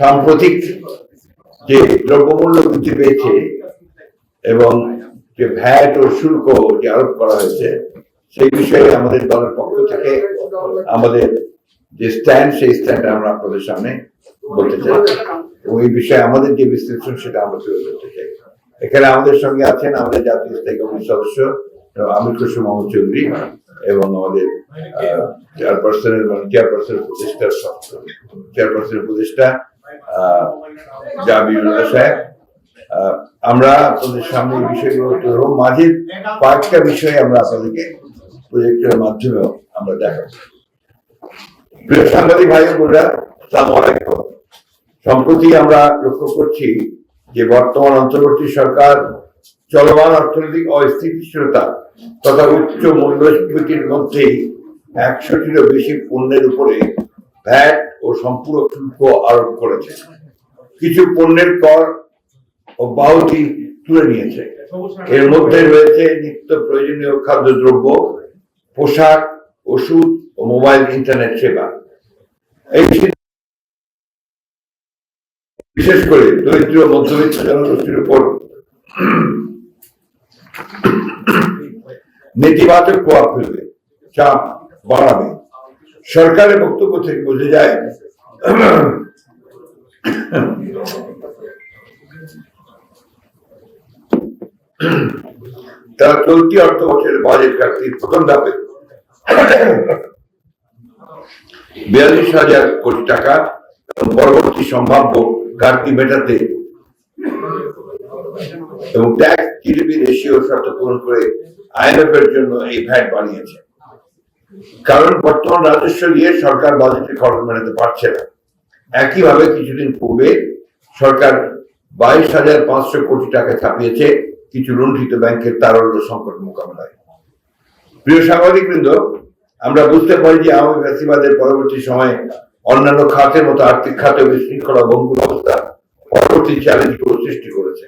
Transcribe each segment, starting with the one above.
সাম্প্রতিক যে দ্রব্যমূল্য বৃদ্ধি পেয়েছে এবং যে ভ্যাট ও শুল্ক যে আরোপ করা হয়েছে, সেই বিষয়ে আমাদের দলের পক্ষ থেকে আমাদের যে স্ট্যান্ড, সেই স্ট্যান্ড আমরা আপনাদের সামনে বলতে চাই। এবং এই বিষয়ে আমাদের যে বিশ্লেষণ, সেটা আমরা তুলে ধরতে চাই। এখানে আমাদের সঙ্গে আছেন আমাদের জাতীয় স্থায়ী কমিটির সদস্য, আমির কুসুম মোহাম্মদ চৌধুরী এবং আমাদের চেয়ারপারসনের চেয়ারপারসনের উপদেষ্টা চেয়ারপারসনের উপদেষ্টা আমরা আপনাদের সামনে এই বিষয়গুলো ধরবো। মাঝে কয়েকটা আমরা আপনাদেরকে প্রজেক্টের মাধ্যমেও আমরা দেখাবো। প্রিয় সাংবাদিক ভাই বোনেরা, আসসালামু আলাইকুম। সম্প্রতি আমরা লক্ষ্য করছি যে বর্তমান অন্তর্বর্তী সরকার চলমান অর্থনৈতিক অস্থিতিশীলতা তথা উচ্চ মূল্যস্ফীতির মধ্যেই একশোটিরও বেশি পণ্যের উপরে ভ্যাট ও সম্পূরক শুল্ক আরোপ করেছে। কিছু পণ্যের কর অব্যাহতি তুলে নিয়েছে। এর মধ্যে রয়েছে নিত্য প্রয়োজনীয় খাদ্যদ্রব্য, পোশাক, ওষুধ ও মোবাইল ইন্টারনেট সেবা। এই বিশেষ করে দরিদ্র মধ্যবিত্ত জনগোষ্ঠীর উপর নেতিবাচক প্রভাব ফেলবে, চাপ বাড়াবে। সরকারের বক্তব্য থেকে বোঝা যায়, তারা চলতি অর্থ বছরের বাজেট ঘাটতির প্রথম ধাপে বিয়াল্লিশ হাজার কোটি টাকা পরবর্তী সম্ভাব্য ঘাটতি মেটাতে এবং ট্যাক্স জিডিপি রেশিও শর্ত পূরণ করে আইএমএফ এর জন্য এই ভ্যাট বানিয়েছে। কারণ বর্তমান রাজস্ব দিয়ে সরকার বাজেটে খরচ মেটাতে পারছে না। একইভাবে কিছুদিন পূর্বে সরকার বাইশ হাজার পাঁচশো কোটি টাকা ছাপিয়েছে কিছু লুণ্ঠিত ব্যাংকের তারল্য সংকট মোকাবেলায়। প্রিয় সাংবাদিক বৃন্দ আমরা বুঝতে পারি যে আওয়ামী ফ্যাসিবাদের পরবর্তী সময়ে অন্যান্য খাতের মতো আর্থিক খাতে বিশৃঙ্খলা ভঙ্গুর অবস্থা পরবর্তী চ্যালেঞ্জগুলো সৃষ্টি করেছে।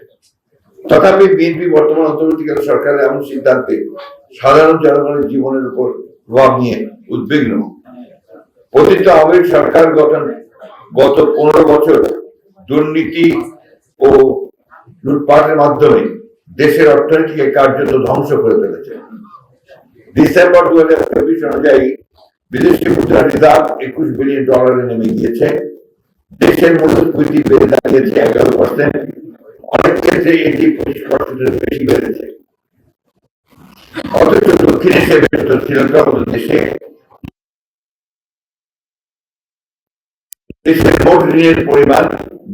তথাপি বিএনপি বর্তমান অন্তর্বর্তীকালীন সরকারের এমন সিদ্ধান্তে সাধারণ জনগণের জীবনের উপর প্রভাব নিয়ে উদ্বিগ্ন। পতিত আওয়ামী সরকার গত গত পনেরো বছর দুর্নীতি ও লুটপাটের মাধ্যমে দেশের অর্থনীতিকে কার্যত ধ্বংস করে ফেলেছে। ডিসেম্বর দু হাজার চব্বিশ অনুযায়ী বিদেশি মুদ্রা রিজার্ভ একুশ বিলিয়ন ডলারে নেমে গিয়েছে। দেশের মূল্যস্ফীতি বেড়ে দাঁড়িয়েছে এগারো পার্সেন্ট অনেক ক্ষেত্রে এটি পঁচিশ পার্সেন্টের বেশি বেড়েছে। অথচ দক্ষিণ শ্রীলঙ্কার মতো দেশে দেশের মোট ঋণের পরিমাণ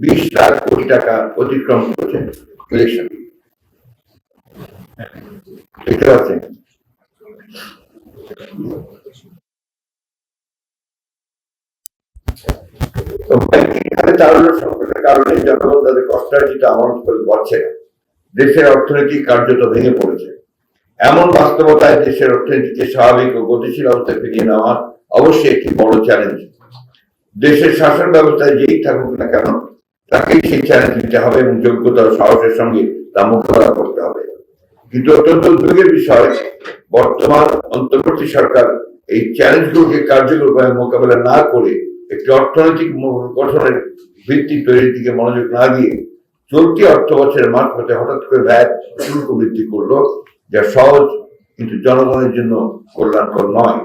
বিশ লাখ কোটি টাকা অতিক্রম করেছে ইলেকশন দেখতে পাচ্ছেন? কারণে জনগণ তাদের কষ্টার্জিত আমানত করে দেশের অর্থনীতি কার্যত ভেঙে পড়েছে। এমন বাস্তবতায় দেশের অর্থনীতিকে স্বাভাবিক ও গতিশীল অবস্থায় ফিরিয়ে নেওয়া অবশ্যই একটি বড় চ্যালেঞ্জ দেশের শাসন ব্যবস্থায় যেই থাকুক না কেন, তাকেই সেই চ্যালেঞ্জ নিতে হবে এবং যোগ্যতা ও সাহসের সঙ্গে তা মোকাবেলা করতে হবে। কিন্তু অত্যন্ত উদ্বেগের বিষয়, বর্তমান অন্তর্বর্তী সরকার এই চ্যালেঞ্জগুলোকে কার্যকরভাবে মোকাবেলা না করে একটি অর্থনৈতিক গঠনের ভিত্তি তৈরির দিকে মনোযোগ না দিয়ে চলতি অর্থ বছরের মাঝপথে হঠাৎ করে ভ্যাট শুল্ক বৃদ্ধি করল। যা সহজ, কিন্তু জনগণের জন্য কল্যাণকর নয়।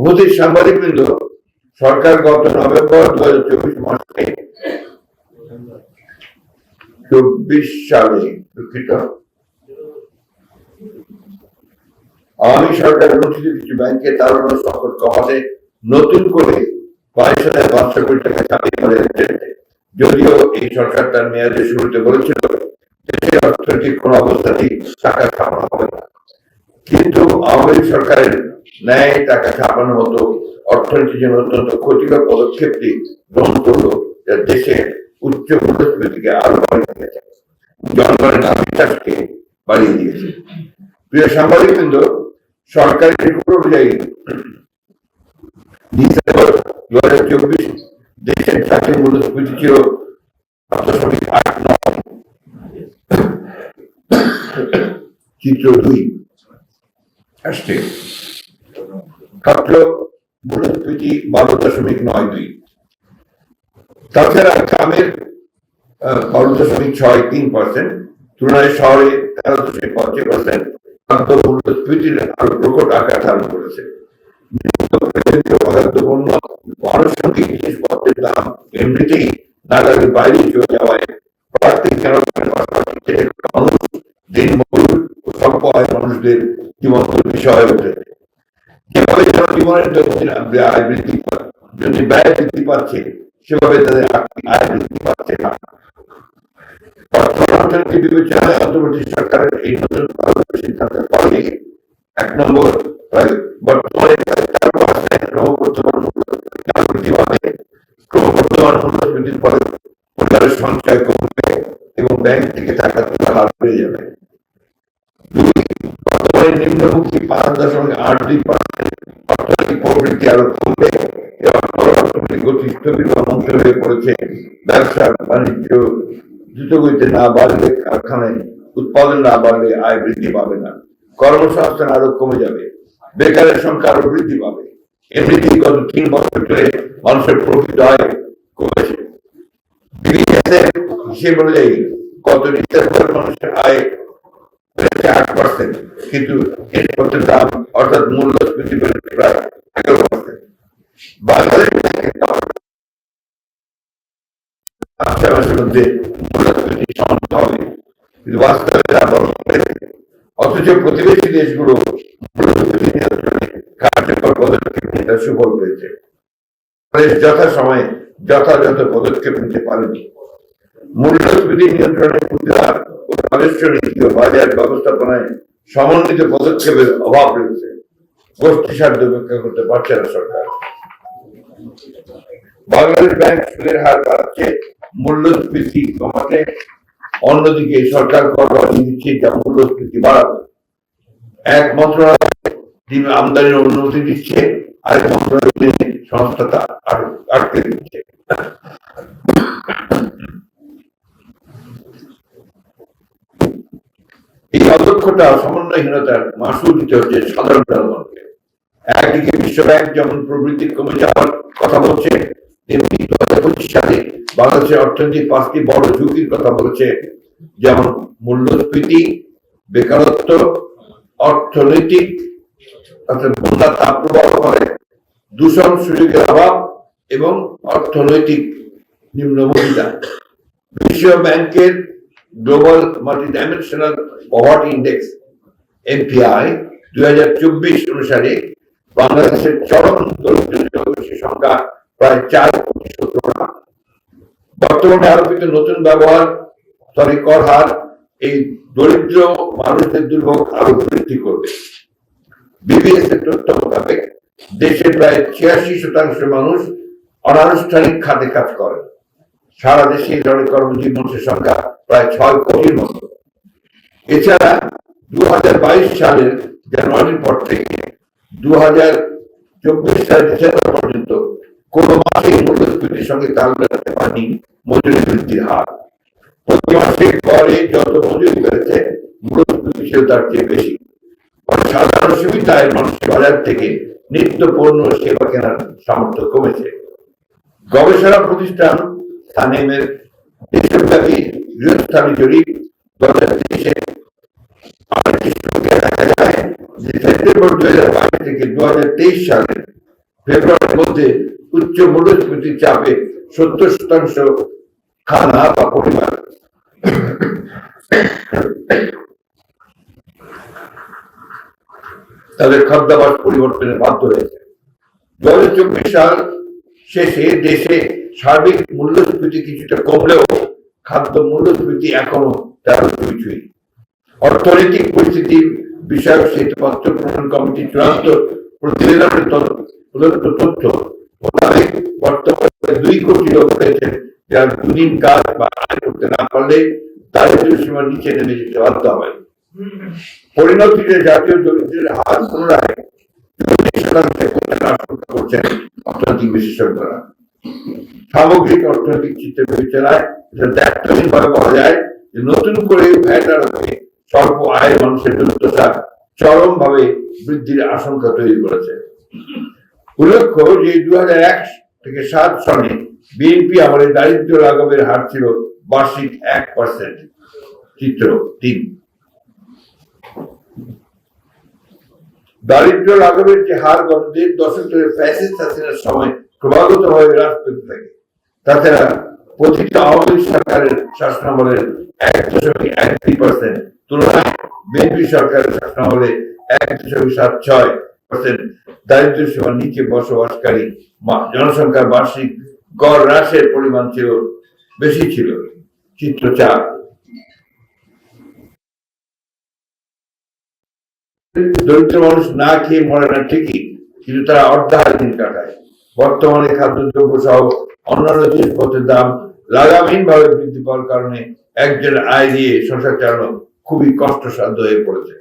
উপস্থিত সাংবাদিকবৃন্দ, সরকার গত নভেম্বর দু হাজার চব্বিশ মাসে। চব্বিশ সালে দুঃখিত। আওয়ামী সরকার অনুষ্ঠিত কিছু ব্যাংকে তারল্য সংকট কমাতে নতুন করে বাইশ হাজার পাঁচশো কোটি টাকা ছাপিয়ে করে যদিও এই সরকার তার মেয়াদের শুরুতে বলেছিল, দেশের অর্থনৈতিক কোন অবস্থাতেই টাকা ছাপানো হবে না। কিন্তু আওয়ামী সরকারের ন্যায় টাকা ছাপানোর মতো অর্থনীতির জন্য অত্যন্ত ক্ষতিকর পদক্ষেপটি গ্রহণ করল যা দেশের উচ্চ মূল্যস্ফীতিকে আরও বাড়িয়ে দিয়েছে। জনগণের বিশ্বাসকে বাড়িয়ে দিয়েছে। প্রিয় সাংবাদিক বৃন্দ সরকারি রিপোর্ট অনুযায়ী ডিসেম্বর দু হাজার চব্বিশ দেশের জাতীয় মূল্যস্ফীতি ছিল দশমিক আট নয় চিত্র দুই। আসছে। ছাত্র মূল্যস্ফীতি বারো দশমিক নয় দুই। তাছাড়া গ্রামের বারো দশমিক ছয় তিন পার্সেন্ট, তুলনায় শহরে তেরো দশমিক পঞ্চাশ পার্সেন্ট, খাদ্য মূল্যস্ফীতির আরও প্রকট আকার ধারণ করেছে। পদার্থপূর্ণ আনুষঙ্গিক জিনিসপত্রের দাম এমনিতেই নাগালের বাইরে চলে যাওয়ায় প্রাকৃতিক কেনাকাটার ও স্বল্প মানুষদের বিষয় উঠেছে যেভাবে যারা জীবনের আয় বৃদ্ধি যদি ব্যয় বৃদ্ধি পাচ্ছে, সেভাবে তাদের আয় বৃদ্ধি পাচ্ছে না। বিবেচনায় সরকারের এই নতুন সিদ্ধান্তের ফলে এক নম্বর বর্তমানে ক্রমবর্ধমান বৃদ্ধি পাবে ক্রমবর্ধমান ফলে সঞ্চয় কমবে এবং ব্যাংক থেকে টাকা তোলা হার বেড়ে যাবে দুই বর্তমানে নিম্নমুখী পাঁচ দশমিক আট দুই অর্থনৈতিক প্রবৃদ্ধি আরও কমবে সংখ্যা আরও বৃদ্ধি পাবে। এমনিতেই গত মানুষের প্রকৃত আয় কমেছে। হিসেব অনুযায়ী গত ডিসেম্বর মানুষের আয় আট পার্সেন্ট কিন্তু দাম, অর্থাৎ মূল্যস্ফীতি প্রায় এগারো পার্সেন্ট মূল্যস্ফীতি অথচ প্রতিবেশী দেশগুলো কার্যকর পদক্ষেপ যথাসময়ে যথাযথ পদক্ষেপ নিতে পারেনি। মূল্যস্ফীতি নিয়ন্ত্রণে বাজার ব্যবস্থাপনায় সমন্বিত পদক্ষেপের অভাব রয়েছে। গোষ্ঠী স্বার্থ উপেক্ষা করতে পারছে না সরকার। বাংলাদেশ ব্যাংক সুদের হার বাড়াচ্ছে, মূল্যস্ফীতি কমাতে অন্যদিকে সরকার কর বাড়িয়ে দিচ্ছে যা মূল্যস্ফীতি বাড়াবে। এক মন্ত্রণালয় তিনি আমদানির অনুমতি দিচ্ছে, আরেক মন্ত্রণালয় সংস্থা আটকে দিচ্ছে এই অদক্ষতা সমন্বয়হীনতার মাসুল দিতে হচ্ছে সাধারণ জনগণকে। একদিকে বিশ্ব ব্যাংক যেমন প্রবৃদ্ধি কমে যাওয়ার কথা বলছে, তেমনি দু হাজার পঁচিশ সালে বাংলাদেশের অর্থনীতি পাঁচটি বড় ঝুঁকির কথা বলেছে, যেমন মূল্যস্ফীতি, বেকারত্ব অর্থনৈতিক অর্থাৎ বন্যা তাপপ্রবাহ করে দূষণ সুযোগের অভাব এবং অর্থনৈতিক নিম্নমুখিতা বিশ্ব ব্যাংকের global multi dimensional poverty index MPI দুই হাজার চব্বিশ অনুসারে বাংলাদেশের চরম দরিদ্র সংখ্যা প্রায় চার কোটি সত্তর লাখ। বর্তমানে আরোপিত নতুন ব্যবহার, সরি, কর হার, এই দরিদ্র মানুষদের দুর্ভোগ আরও বৃদ্ধি করবে। বিবিএস এর তথ্য মোতাবেক দেশের প্রায় ছিয়াশি শতাংশ মানুষ অনানুষ্ঠানিক খাতে কাজ করেন। সারা দেশে এই মানুষের সংখ্যা প্রায় ছয় কোটির মতো। এছাড়া দুই হাজার বাইশ সালের জানুয়ারির পর থেকে দু হাজার চব্বিশ সালের ডিসেম্বর পর্যন্ত কোন মাসে মূল্যস্ফীতির সঙ্গে তাল মেলাতে পারেনি মজুরি বৃদ্ধির হার। প্রতি মাসে গড়ে যত মজুরি বেড়েছে, মূল্যস্ফীতি ছিল তার চেয়ে বেশি। সাধারণ সুবিধায় মানুষ বাজার থেকে নিত্য পণ্য সেবা কেনার সামর্থ্য কমেছে। গবেষণা প্রতিষ্ঠান সানেমের দেশব্যাপী গৃহস্থালী জরিপ দু হাজার তেইশে আরেকটি সূত্রে দেখা যায় যে সেপ্টেম্বর দুই হাজার বাইশ থেকে দু হাজার তেইশ সালের ফেব্রুয়ারির মধ্যে উচ্চ মূল্যস্ফীতির চাপে সত্তর শতাংশ খানা বা পরিবার তাদের খাদ্যাভাস পরিবর্তনে বাধ্য হয়েছে। দু হাজার চব্বিশ সাল শেষে দেশে সার্বিক মূল্যস্ফীতি কিছুটা কমলেও খাদ্য মূল্যস্ফীতি এখনও তেরো ছুঁই অর্থনৈতিক পরিস্থিতি বিষয়ক শ্বেতপত্র প্রণয়ন কমিটি চূড়ান্ত প্রতিবেদনের তথ্য মোতাবেক বর্তমানে দুই কোটি লোক রয়েছেন যারা দুদিন কাজ বা আয় করতে না পারলে দারিদ্র সীমার নিচে নেমে যেতে বাধ্য হবে। পরিণতিতে জাতীয় দরিদ্রের হার পুনরায় চরম ভাবে বৃদ্ধির আশঙ্কা তৈরি করেছে। উল্লেখ্য যে দু এক থেকে সাত সনে বিএনপি আমাদের দারিদ্র লাঘবের হার ছিল বার্ষিক এক পার্সেন্ট, চিত্র তিন। দারিদ্র লাঘবের যে হার গত দেড় দশক ধরে ফ্যাসিস্ট হাসিনার সময় ক্রমাগত ভাবে হ্রাস পেতে থাকে তাছাড়া প্রতিটা আওয়ামী সরকারের শাসনামলের এক দশমিক এক দুই পার্সেন্ট তুলনায় বিএনপি সরকারের শাসনামলে এক দশমিক সাত ছয় পার্সেন্ট দারিদ্র সীমার নিচে বসবাসকারী জনসংখ্যার বার্ষিক গড় হ্রাসের পরিমাণ ছিল, বেশি ছিল চিত্র চার দরিদ্র মানুষ না খেয়ে মরে না ঠিকই, কিন্তু তারা অর্ধাহার দিন কাটায়। বর্তমানে খাদ্যদ্রব্য সহ অন্যান্য জিনিসপত্রের দাম লাগামহীন ভাবে বৃদ্ধি পাওয়ার কারণে একজন আয় দিয়ে সংসার চালানো খুবই কষ্টসাধ্য হয়ে পড়েছে।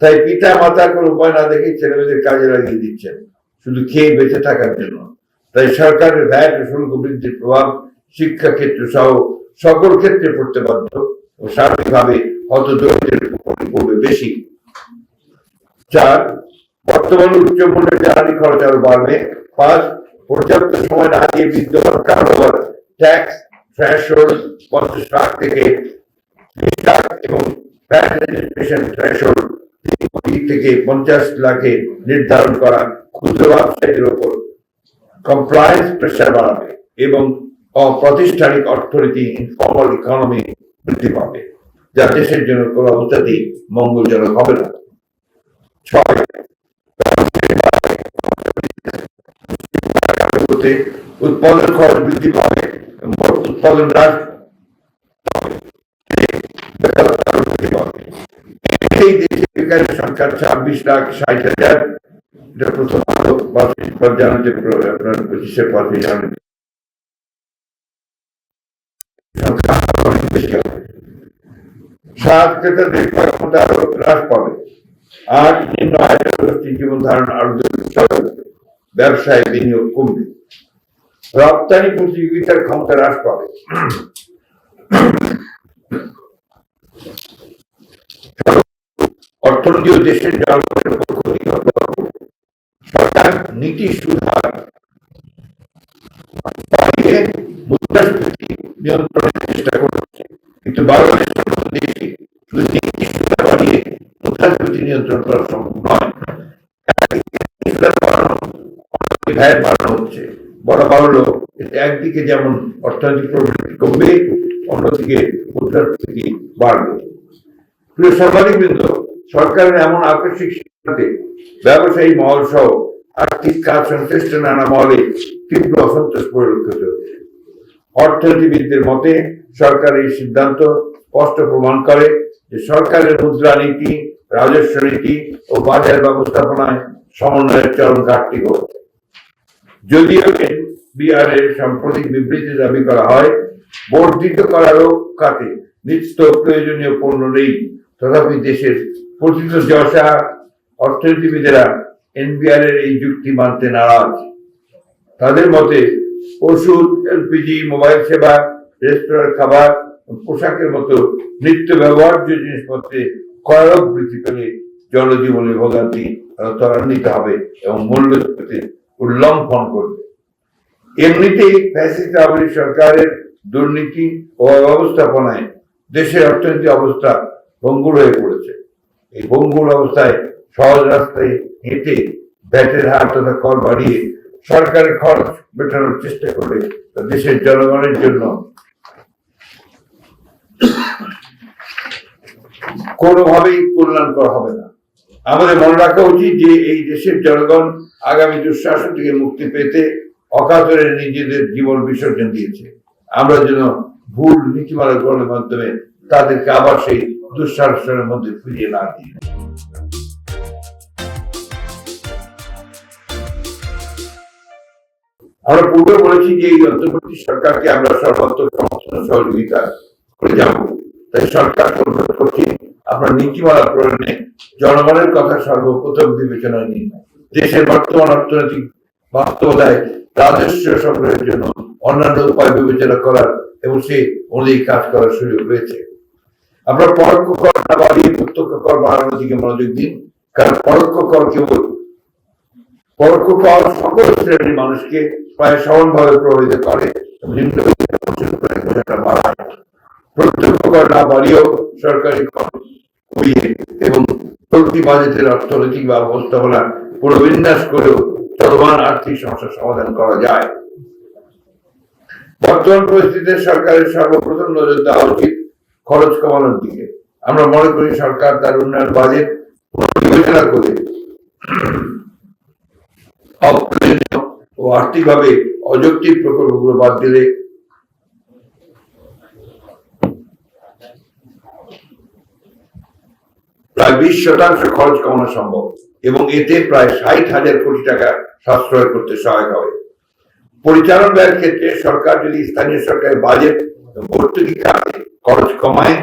তাই পিতা মাতার কোনো উপায় না দেখে ছেলেমেয়েদের কাজে লাগিয়ে দিচ্ছেন। শুধু খেয়ে বেঁচে থাকার জন্য। তাই সরকারের ও শুল্ক বৃদ্ধির প্রভাব শিক্ষা ক্ষেত্র সহ সকল ক্ষেত্রে পড়তে বাধ্য ও সার্বিকভাবে হত দরিদ্রের উপরে বেশি। চার, বর্তমানে উচ্চ মূল্যের জ্বালানি খরচ আরও বাড়বে। পাঁচ, পর্যাপ্ত সময় না দিয়ে বিদ্যমান কারবার ট্যাক্স পঞ্চাশ লাখ থেকে এবং কোটি থেকে পঞ্চাশ লাখে নির্ধারণ করা ক্ষুদ্র ব্যবসায়ীদের উপর কমপ্লায়েন্স প্রেশার বাড়াবে এবং অপ্রাতিষ্ঠানিক অর্থনীতি ইনফর্মাল ইকোনমি বৃদ্ধি পাবে। যা দেশের জন্য কোনো অবস্থাতেই মঙ্গলজনক হবে না। ছয় উৎপাদন খরচ বৃদ্ধি পাবে উৎপাদন হ্রাস। এই দেশে বেকারের সংখ্যা ছাব্বিশ লাখ ষাট হাজার, এটা প্রথম আলো বার্ষিক জানাতে প্র- আপনার পঁচিশের দিয়ে জানেন সাত ক্রেতাদের আরও হ্রাস পাবে আট নিম্ন আয়ের গোষ্ঠী জীবন ধারণ আরও হবে। ব্যবসায় বিনিয়োগ কমবে রপ্তানি প্রতিযোগিতার ক্ষমতা হ্রাস পাবে অর্থনীতি দেশের জনগণের সরকার নীতি সুধার মুদ্রাস্ফীতি নিয়ন্ত্রণের চেষ্টা করছে কিন্তু বাংলাদেশের দেশে শুধু নীতি সুধার বাড়িয়ে করা সম্ভব বাড়ানো হচ্ছে। একদিকে যেমন অর্থনৈতিক প্রবৃদ্ধি কমবে, অন্যদিকে বাড়বে। প্রিয় বৃন্দ সরকারের এমন আকস্মিক সিদ্ধান্তে ব্যবসায়ী মহল সহ আর্থিক কাজ সংশ্লিষ্ট নানা মহলে তীব্র অসন্তোষ পরিলক্ষিত হচ্ছে। অর্থনীতিবিদদের মতে, সরকার এই সিদ্ধান্ত স্পষ্ট প্রমাণ করে যে সরকারের মুদ্রা নীতি রাজস্ব নীতি ও বাজার ব্যবস্থাপনায় সমন্বয়ের চরম ঘাটতি ঘটছে যদিও বিআর এর সাম্প্রতিক বিবৃতি দাবি করা হয়, বর্ধিত করারও খাতে নিত্য প্রয়োজনীয় পণ্য নেই। তথাপি দেশের প্রথিত যশা অর্থনীতিবিদেরা এনবিআর এর এই যুক্তি মানতে নারাজ। তাদের মতে, ওষুধ, এলপিজি, মোবাইল সেবা, রেস্তোরাঁর খাবার পোশাকের মতো নিত্য ব্যবহার্য জিনিসপত্রে করারক বৃদ্ধি পেলে জনজীবনে ভোগান্তি ত্বরান্বিত হবে এবং মূল্যস্ফীতি উল্লঙ্ঘন করবে। এমনিতেই ফ্যাসিস্ট আওয়ামী সরকারের দুর্নীতি ও ব্যবস্থাপনায় দেশের অর্থনৈতিক অবস্থা ভঙ্গুর হয়ে পড়েছে। এই ভঙ্গুর অবস্থায় সহজ রাস্তায় হেঁটে ব্যাটের হার তথা কর বাড়িয়ে সরকারের খরচ মেটানোর চেষ্টা করে দেশের জনগণের জন্য কোনোভাবেই কল্যাণকর হবে না। আমাদের মনে রাখা উচিত যে এই দেশের জনগণ আগামী দুঃশাসন থেকে মুক্তি পেতে অকাতরে নিজেদের জীবন বিসর্জন দিয়েছে। আমরা যেন ভুল নীতিমালা গ্রহণের মাধ্যমে তাদেরকে আবার সেই দুঃশাসনের মধ্যে ফিরিয়ে না দিই আমরা পূর্বে বলেছি যে এই অন্তর্বর্তী সরকারকে আমরা সর্বাত্মক সমর্থন সহযোগিতা করে যাব। তাই সরকার অনুরোধ করছি আপনার নীতিমালা প্রণয়নে জনগণের কথা সর্বপ্রথম বিবেচনায় নিন দেশের বর্তমান অর্থনৈতিক বাস্তবতায় রাজস্ব সংগ্রহের জন্য অন্যান্য উপায় বিবেচনা করার এবং সে অনুযায়ী কাজ করার সুযোগ রয়েছে। আপনার পরোক্ষ কর না বাড়িয়ে প্রত্যক্ষ কর বাড়ানোর দিকে মনোযোগ দিন, কারণ পরোক্ষ কর কেবল পরোক্ষ কর সকল শ্রেণির মানুষকে প্রায় সমানভাবে প্রভাবিত করে নিম্নবিত্ত বাড়ায়। প্রত্যক্ষ কর না বাড়িয়েও সরকারি কর কমিয়ে এবং চলতি বাজেটের অর্থনৈতিক ব্যবস্থাপনা পুনর্বিন্যাস করেও চলমান আর্থিক সমস্যার সমাধান করা যায়। বর্তমান পরিস্থিতিতে সরকারের সর্বপ্রথম নজর দেওয়া উচিত খরচ কমানোর দিকে। আমরা মনে করি সরকার তার উন্নয়ন বাজেট বিবেচনা করে অপ্রয়োজনীয় ও আর্থিকভাবে অযৌক্তিক প্রকল্পগুলো বাদ দিলে প্রায় বিশ শতাংশ খরচ কমানো সম্ভব। এবং এতে প্রায় ষাট হাজার কোটি টাকা সাশ্রয় করতে সহায়ক হবে। পরিচালন ব্যয়ের ক্ষেত্রে সরকার যদি স্থানীয় সরকারের বাজেট ভর্তুকি খাতে খরচ কমায়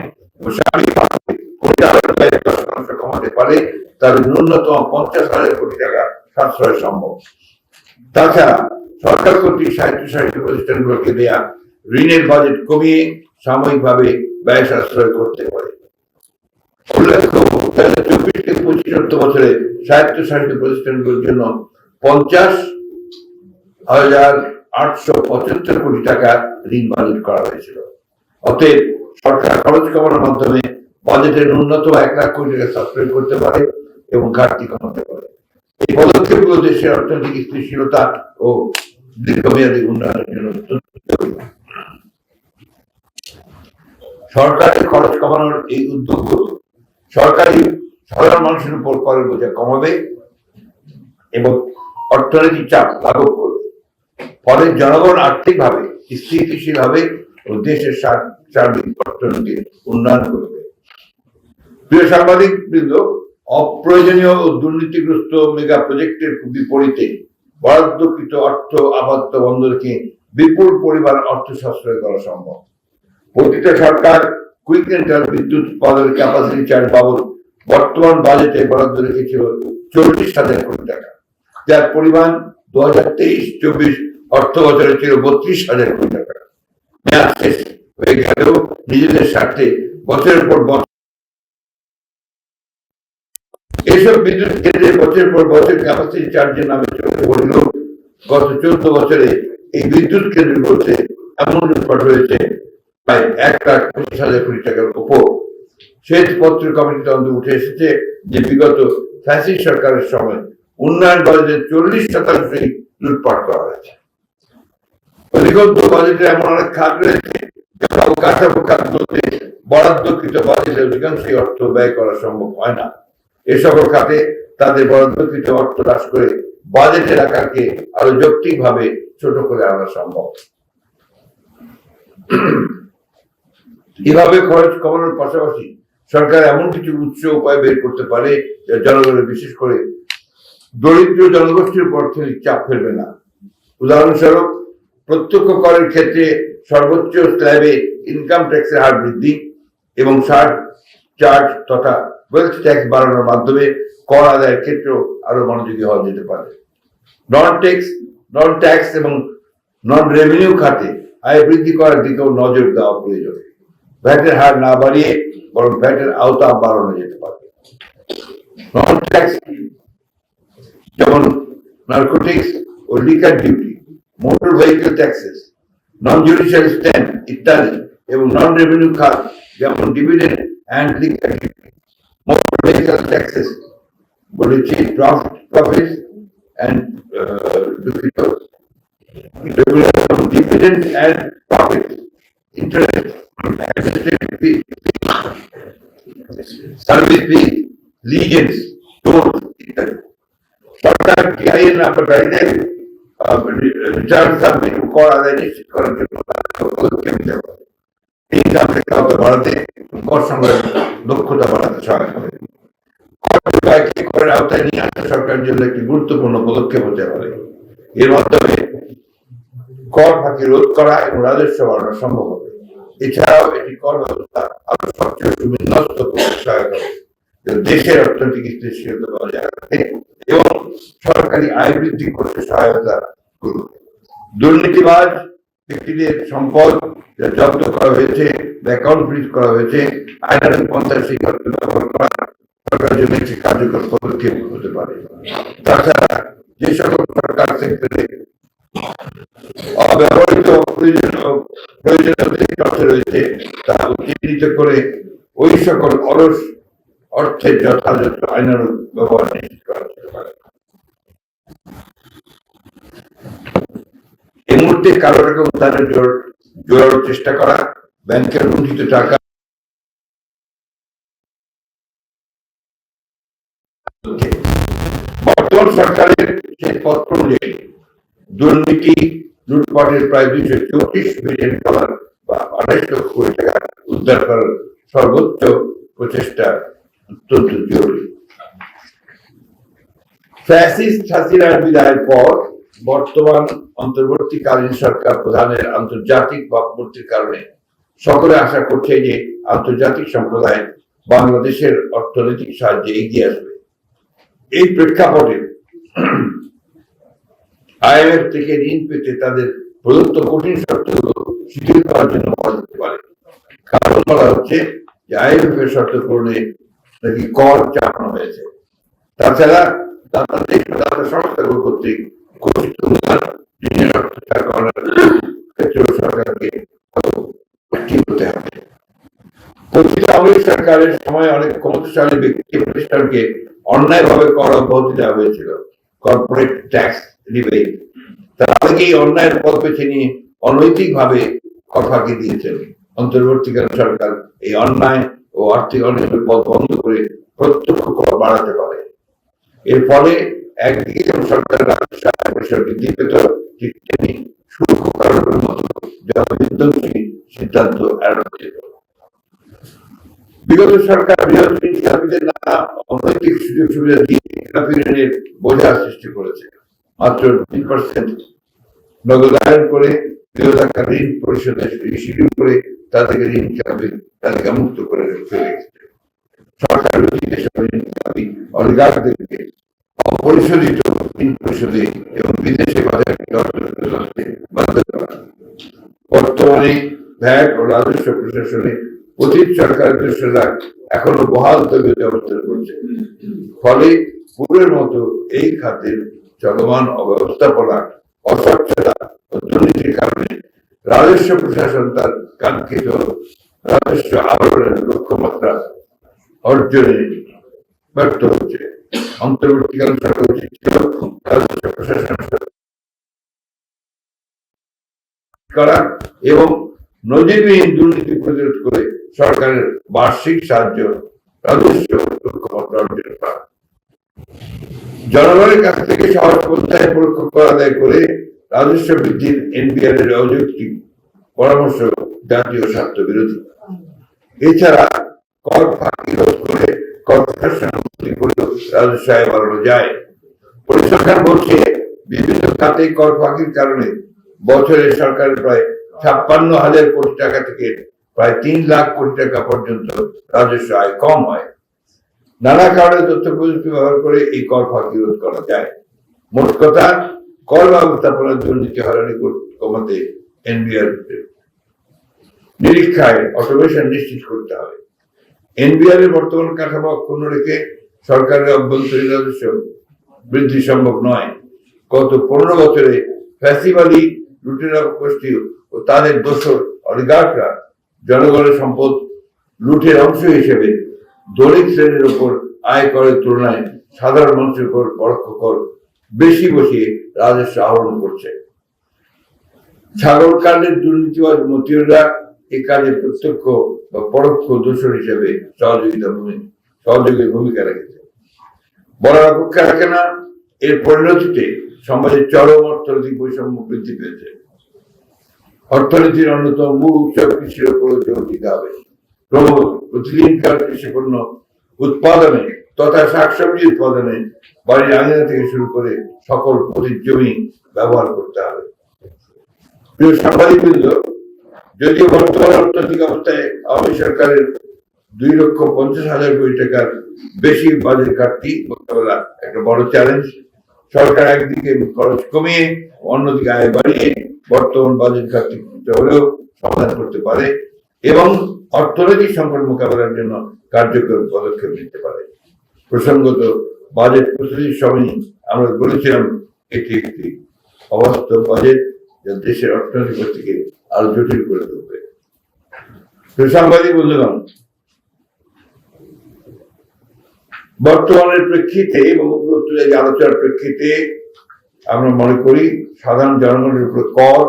পরিচালন ব্যয় দশ শতাংশ কমাতে পারে, তার ন্যূনতম পঞ্চাশ হাজার কোটি টাকা সাশ্রয় সম্ভব। তাছাড়া সরকার কর্তৃক স্বায়ত্তশাসিত প্রতিষ্ঠানগুলোকে দেয়া ঋণের বাজেট কমিয়ে সাময়িকভাবে ব্যয় সাশ্রয় করতে পারে। পঞ্চাশ হাজার কোটি টাকা ঋণ অতএব মাধ্যমে বাজেটের ন্যূনতম এক লাখ কোটি টাকা করতে পারে এবং ঘাটতি কমাতে পারে। এই পদক্ষেপগুলো দেশের অর্থনৈতিক স্থিতিশীলতা ও দীর্ঘমেয়াদী উন্নয়নের জন্য সরকারের খরচ কমানোর এই উদ্যোগগুলো সরকারি, সাধারণ মানুষের উপর করের বোঝা কমাবে এবং অর্থনৈতিক চাপ লাঘব করবে। ফলে জনগণ আর্থিকভাবে স্থিতিশীল হবে ও দেশের সার্বিক অর্থনৈতিক উন্নয়ন করবে। প্রিয় সাংবাদিক বৃন্দ, অপ্রয়োজনীয় ও দুর্নীতিগ্রস্ত মেগা প্রজেক্টের বিপরীতে বরাদ্দকৃত অর্থ আপাতত বন্দরকে বিপুল পরিমাণ অর্থ সাশ্রয় করা সম্ভব। প্রতিটা সরকার কুইক রেন্টাল বিদ্যুৎ উৎপাদনের ক্যাপাসিটি চার্জ বাবদ বর্তমান বাজেটে বরাদ্দ রেখেছিল চল্লিশ হাজার কোটি টাকা। যার পরিমাণ দু হাজার তেইশ চব্বিশ অর্থ বছরে ছিল বত্রিশ হাজার কোটি টাকা। মেয়াদ শেষ হয়ে গেলেও নিজেদের স্বার্থে বছরের পর বছর এসব বিদ্যুৎ কেন্দ্রে বছরের পর বছর ক্যাপাসিটি চার্জের নামে চলে পড়ল গত চোদ্দ বছরে এই বিদ্যুৎ কেন্দ্রগুলোতে এমন লুটপাট হয়েছে প্রায় এক লাখ পঁচিশ হাজার কোটি টাকার উপর শ্বেতপত্র কমিটিতে অন্ত উঠে এসেছে যে বিগত ফ্যাসিস্ট সরকারের সময় উন্নয়ন বাজেটের চল্লিশ শতাংশই লুটপাট করা হয়েছে। বাজেটে এমন অনেক খাত রয়েছে খাতগুলোতে বরাদ্দকৃত বাজেটের অধিকাংশই অর্থ ব্যয় করা সম্ভব হয় না। এ সকল খাতে তাদের বরাদ্দকৃত অর্থ হ্রাস করে বাজেটের আকারকে আরও যৌক্তিকভাবে ছোট করে আনা সম্ভব। এভাবে খরচ কমানোর পাশাপাশি সরকার এমন কিছু উৎস উপায় বের করতে পারে জনগণের বিশেষ করে দরিদ্র জনগোষ্ঠীর উপর অর্থনৈতিক চাপ ফেলবে না। উদাহরণস্বরূপ, প্রত্যক্ষ করের ক্ষেত্রে সর্বোচ্চ স্ল্যাবে ইনকাম ট্যাক্সের হার বৃদ্ধি এবং সার চার্জ তথা ওয়েলথ ট্যাক্স বাড়ানোর মাধ্যমে কর আদায়ের ক্ষেত্রেও আরও মনোযোগী হওয়া যেতে পারে। নন ট্যাক্স নন ট্যাক্স এবং নন রেভিনিউ খাতে আয় বৃদ্ধি করার দিকেও নজর দেওয়া প্রয়োজন। ভ্যাটের হার না বাড়িয়ে বরং ভ্যাটের আওতা বাড়ানো যেতে পারে। নন যেমন নার্কোটিক্স ও liquor duty, motor vehicle taxes, non judicial stamp ইত্যাদি এবং নন রেভিনিউ খাত যেমন dividend and liquor duty, motor vehicle taxes বলেছি প্রফিট অ্যান্ড দুঃখিত। dividends and interest, fee, service fee, legions, submit কর সংগ্রহের দক্ষতা বাড়াতে সহায়ক আওতায় নিয়ে সরকারের জন্য একটি গুরুত্বপূর্ণ পদক্ষেপ হতে পারে এর মাধ্যমে কর ফাঁকি রোধ করা এবং রাজস্ব বাড়ানো সম্ভব হবে। এছাড়াও এটি কর ব্যবস্থা আরও সবচেয়ে সুবিন্যস্ত করতে সহায়ক হবে দেশের অর্থনৈতিক স্থিতিশীলতা বজায় রাখে এবং সরকারি আয় বৃদ্ধি করতে সহায়তা করবে। দুর্নীতিবাজ ব্যক্তিদের সম্পদ জব্দ করা হয়েছে অ্যাকাউন্ট ফ্রিজ করা হয়েছে পন্থায় সেই অর্থ ব্যবহার করা সরকারের জন্য একটি কার্যকর পদক্ষেপ হতে পারে। তাছাড়া যে সকল সরকার সেক্টরে রয়েছে, তা চিহ্নিত করে ওই সকল অর্থের যথাযথ ব্যবহার নিশ্চিত এই মুহূর্তে কারও টাকা উদ্ধারের জোর চেষ্টা করা, ব্যাংকের লুণ্ঠিত টাকা বর্তমান সরকারের যে পত্র অনুযায়ী দুর্নীতি লুটপাটের প্রায় দুইশো চৌত্রিশ বিলিয়ন ডলার বা আড়াইশ লক্ষ কোটি টাকা উদ্ধার করার সর্বোচ্চ প্রচেষ্টা অত্যন্ত জরুরি। ফ্যাসিস্ট বিদায়ের পর বর্তমান অন্তর্বর্তীকালীন সরকার প্রধানের আন্তর্জাতিক কারণে সকলে আশা করছে যে আন্তর্জাতিক সম্প্রদায় বাংলাদেশের অর্থনৈতিক সাহায্যে এগিয়ে আসবে। এই প্রেক্ষাপটে আইএমএফ থেকে ঋণ পেতে তাদের প্রদত্ত কঠিন শর্তগুলো শিথিল করার জন্য বলা যেতে পারে। কারণ বলা হচ্ছে যে আইএমএফ এর শর্ত পূরণে নাকি কর চাপানো হয়েছে। তাছাড়া দাতাদের দাতা সংস্থাগুলো ঘোষিত অনুদান ঋণের অর্থ ক্ষেত্রেও সরকারকে হতে হবে। কথিত সরকারের সময় অনেক ক্ষমতাশালী ব্যক্তি প্রতিষ্ঠানকে অন্যায়ভাবে কর অব্যাহতি দেওয়া হয়েছিল। কর্পোরেট ট্যাক্স রিবেট তারা অন্যায়ের অনৈতিক ভাবে দিয়েছেন। সরকার এই অন্যায় ও আর্থিক পথ বন্ধ করে প্রত্যক্ষ কর বাড়াতে পারে। এর ফলে একদিকে যেমন সরকার রাজস্ব বৃদ্ধি পেত, ঠিক শুল্ক কারণের মতো জনবিধ্বংসী সিদ্ধান্ত এড়ানো বিগত সরকার ঋণদাতাদের নানা অনৈতিক সুযোগ সুবিধা দিয়ে বোঝা সৃষ্টি করেছে। মাত্র পার্সেন্ট নগদায়ন করে ঋণ পরিশোধের শিডিউল করে তাদেরকে ঋণ খেলাপি তাদেরকে মুক্ত করে সরকার অধীনে সব ঋণ অলিগারদেরকে অপরিশোধিত ঋণ পরিশোধে এবং বিদেশে বাজারে বাধ্য করা। বর্তমানে ও রাজস্ব প্রশাসনে অতীত সরকারের দৃশ্যরা এখনও বহাল তবিয়তে অবস্থান করছে। ফলে পূর্বের মতো এই খাতের চলমান অব্যবস্থাপনা অস্বচ্ছতা ও দুর্নীতির কারণে রাজস্ব প্রশাসন তার কাঙ্ক্ষিত রাজস্ব আবরণের লক্ষ্যমাত্রা অর্জনে ব্যর্থ হচ্ছে। ছিল রাজস্ব প্রশাসন করা এবং নজিরবিহীন দুর্নীতি প্রতিরোধ করে সরকারের বার্ষিক সাহায্য রাজস্ব লক্ষ্যমাত্রা অর্জন করা জনগণের কাছ থেকে সহজ পন্থায় পরোক্ষ কর আদায় করে রাজস্ব বৃদ্ধির এনবিআর এর অযৌক্তিক পরামর্শ জাতীয় স্বার্থ বিরোধী। এছাড়া কর ফাঁকি রোধ করে কর্পোরেশন মুক্তি করেও রাজস্ব আয় বাড়ানো যায়। পরিসংখ্যান বলছে, বিভিন্ন খাতে কর ফাঁকির কারণে বছরে সরকারের প্রায় ছাপ্পান্ন হাজার কোটি টাকা থেকে প্রায় তিন লাখ কোটি টাকা পর্যন্ত রাজস্ব আয় কম হয়। নানা কারণে তথ্য প্রযুক্তি ব্যবহার করে এই কর ফাঁকি রোধ করা যায়। মোট কথা, কর ব্যবস্থাপনার দুর্নীতি হরানি কমাতে এনবিআর নিরীক্ষায় অটোমেশন নিশ্চিত করতে হবে। এনবিআর এর বর্তমান কাঠামো অক্ষুণ্ণ রেখে সরকারের অভ্যন্তরীণ রাজস্ব বৃদ্ধি সম্ভব নয়। গত পনেরো বছরে ফ্যাসিবাদী লুটেরা গোষ্ঠী ও তাদের দোষর অলিগার্করা জনগণের সম্পদ লুটের অংশ হিসেবে দলিত শ্রেণির উপর আয় করের তুলনায় সাধারণ মানুষের উপর পরোক্ষ কর বেশি বসিয়ে রাজস্ব আহরণ করছে। ছাগল কাণ্ডের দুর্নীতিবাজ মতিউররা এ কাজে প্রত্যক্ষ বা পরোক্ষ দোষর হিসেবে সহযোগিতা ভূমিকা সহযোগীর ভূমিকা রেখেছে। বলার অপেক্ষা রাখে না, এর পরিণতিতে সমাজের চরম অর্থনৈতিক বৈষম্য বৃদ্ধি পেয়েছে। অর্থনীতির অন্যতম মূল উৎসব কৃষির উপর জোর দিতে হবে। ক্রমশ প্রতিদিনকার কৃষি পণ্য উৎপাদনে তথা শাকসবজি উৎপাদনে বাড়ির আঙিনা থেকে শুরু করে সকল পতির জমি ব্যবহার করতে হবে। প্রিয় সাংবাদিক বৃন্দ যদিও বর্তমান অর্থনৈতিক অবস্থায় আওয়ামী সরকারের দুই লক্ষ পঞ্চাশ হাজার কোটি টাকার বেশি বাজেট ঘাটতি মোকাবেলা একটা বড় চ্যালেঞ্জ সরকার একদিকে খরচ কমিয়ে অন্যদিকে আয় বাড়িয়ে বর্তমান বাজেট ঘাটতি হলেও সমাধান করতে পারে। এবং অর্থনৈতিক সংকট মোকাবেলার জন্য কার্যকর পদক্ষেপ নিতে পারে। প্রসঙ্গত, বাজেট প্রস্তুতির সময় আমরা বলেছিলাম, এটি একটি অবাস্তব বাজেট যা দেশের অর্থনৈতিক গতিকে আরও জটিল করে তুলবে। সাংবাদিক বন্ধুগণ, বর্তমানের প্রেক্ষিতে এবং উপরোক্ত আলোচনার প্রেক্ষিতে আমরা মনে করি, সাধারণ জনগণের উপর কর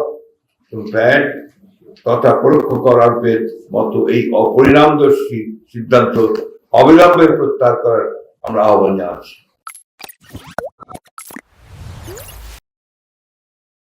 এবং ভ্যাট তথা পরোক্ষ করার মতো এই অপরিণামদর্শী সিদ্ধান্ত অবিলম্বে প্রত্যাহার করার আমরা আহ্বান জানাচ্ছি।